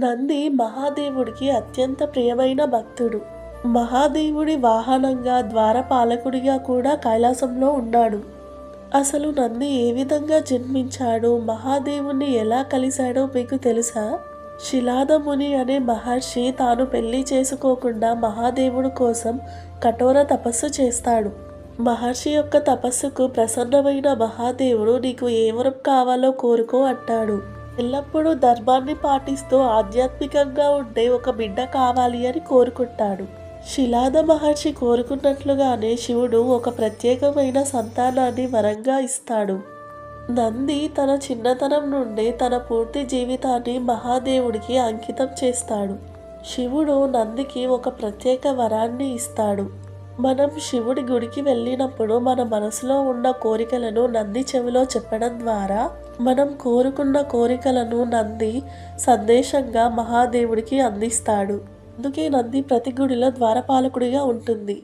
నంది మహాదేవుడికి అత్యంత ప్రియమైన భక్తుడు. మహాదేవుడి వాహనంగా ద్వారపాలకుడిగా కూడా కైలాసంలో ఉన్నాడు. అసలు నంది ఏ విధంగా జన్మించాడు? మహాదేవుణ్ణి ఎలా కలిశాడో మీకు తెలుసా? శిలాదముని అనే మహర్షి తాను పెళ్ళి చేసుకోకుండా మహాదేవుడు కోసం కఠోర తపస్సు చేస్తాడు. మహర్షి యొక్క తపస్సుకు ప్రసన్నమైన మహాదేవుడు నీకు ఏ వరం కావాలో కోరుకో అంటాడు. ఎల్లప్పుడూ ధర్మాన్ని పాటిస్తూ ఆధ్యాత్మికంగా ఉండే ఒక బిడ్డ కావాలి అని కోరుకుంటాడు. శిలాద మహర్షి కోరుకున్నట్లుగానే శివుడు ఒక ప్రత్యేకమైన సంతానాన్ని వరంగా ఇస్తాడు. నంది తన చిన్నతనం నుండి తన పూర్తి జీవితాన్ని మహాదేవుడికి అంకితం చేస్తాడు. శివుడు నందికి ఒక ప్రత్యేక వరాన్ని ఇస్తాడు. మనం శివుడి గుడికి వెళ్ళినప్పుడు మన మనసులో ఉన్న కోరికలను నంది చెవిలో చెప్పడం ద్వారా మనం కోరుకున్న కోరికలను నంది సందేశంగా మహాదేవుడికి అందిస్తాడు. అందుకే నంది ప్రతి గుడిలో ద్వారపాలకుడిగా ఉంటుంది.